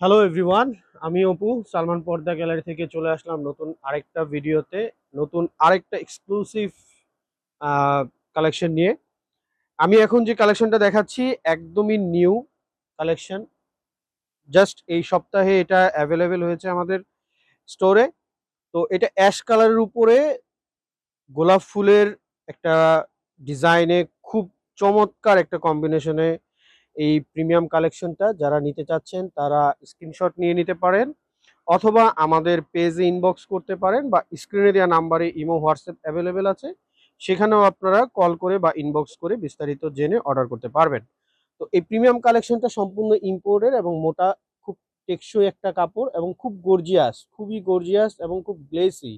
Hello everyone আমি অপু, সালমান পর্দা gallery থেকে চলে আসলাম নতুন আরেকটা ভিডিওতে, নতুন আরেকটা এক্সক্লুসিভ কালেকশন নিয়ে। আমি এখন যে কালেকশনটা দেখাচ্ছি, একদমই নিউ কালেকশন জাস্ট এই সপ্তাহে এটা অ্যাভেলেবেল হয়েছে আমাদের স্টোরে তো এটা অ্যাশ কালারের উপরে গোলাপ ফুলের একটা ডিজাইনে খুব চমৎকার একটা কম্বিনেশনে এই প্রিমিয়াম কালেকশনটা যারা নিতে চাচ্ছেন, তারা স্ক্রিনশট নিয়ে নিতে পারেন অথবা আমাদের পেজে ইনবক্স করতে পারেন বা স্ক্রিনে দেওয়া নাম্বারে ইমো, হোয়াটসঅ্যাপ অ্যাভেলেবেল আছে। সেখানেও আপনারা কল করে বা ইনবক্স করে বিস্তারিত জেনে অর্ডার করতে পারবেন। তো এই প্রিমিয়াম কালেকশনটা সম্পূর্ণ ইম্পোর্টের এবং মোটা, খুব টেকসই একটা কাপড় এবং খুব গর্জিয়াস খুবই গর্জিয়াস এবং খুব গ্লেসি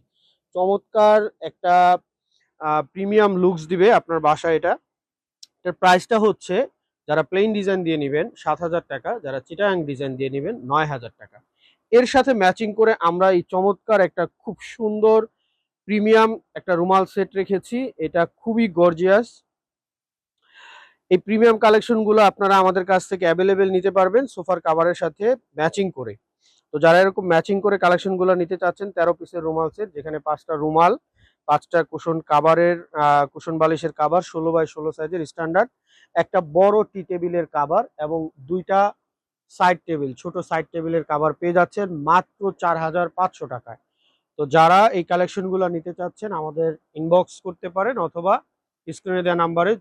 চমৎকার একটা প্রিমিয়াম লুকস দিবে আপনার বাসায় এটা। এটার প্রাইসটা হচ্ছে যারা প্লেন ডিজাইন দিয়ে নেবেন, সাত হাজার টাকা, যারা চিটাং ডিজাইন দিয়ে নেবেন, নয় হাজার টাকা। এর সাথে ম্যাচিং করে আমরা এই চমৎকার একটা খুব সুন্দর প্রিমিয়াম একটা রুমাল সেট রেখেছি। এটা খুবই গর্জিয়াস এই প্রিমিয়াম কালেকশনগুলো আপনারা আমাদের কাছ থেকে অ্যাভেলেবেল নিতে পারবেন সোফার কাভারের সাথে ম্যাচিং করে। তো যারা এরকম ম্যাচিং করে কালেকশনগুলো নিতে চাচ্ছেন, তেরো পিসের রুমাল সেট যেখানে পাঁচটা রুমাল পাঁচটা কুশন কাভারের কুশন বালিশের কাভার ষোলো বাই ষোলো সাইজের স্ট্যান্ডার্ড একটা বড় টি টেবিলের কাভার এবং দুইটা সাইড টেবিল ছোট সাইড টেবিলের কাভার পেয়ে যাচ্ছেন মাত্র চার হাজার পাঁচশো টাকায়। তো যারা এই কালেকশনগুলো নিতে চাচ্ছেন, আমাদের ইনবক্স করতে পারেন অথবা স্ক্রিনে দেওয়া নাম্বারে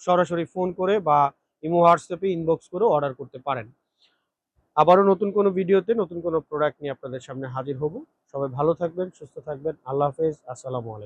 সরাসরি ফোন করে বা ইমো, হোয়াটসঅ্যাপে ইনবক্স করে অর্ডার করতে পারেন। আবারও নতুন কোনো ভিডিওতে নতুন কোনো প্রোডাক্ট নিয়ে আপনাদের সামনে হাজির হব। সবাই ভালো থাকবেন, সুস্থ থাকবেন। আল্লাহ হাফেজ। আসসালামু আলাইকুম।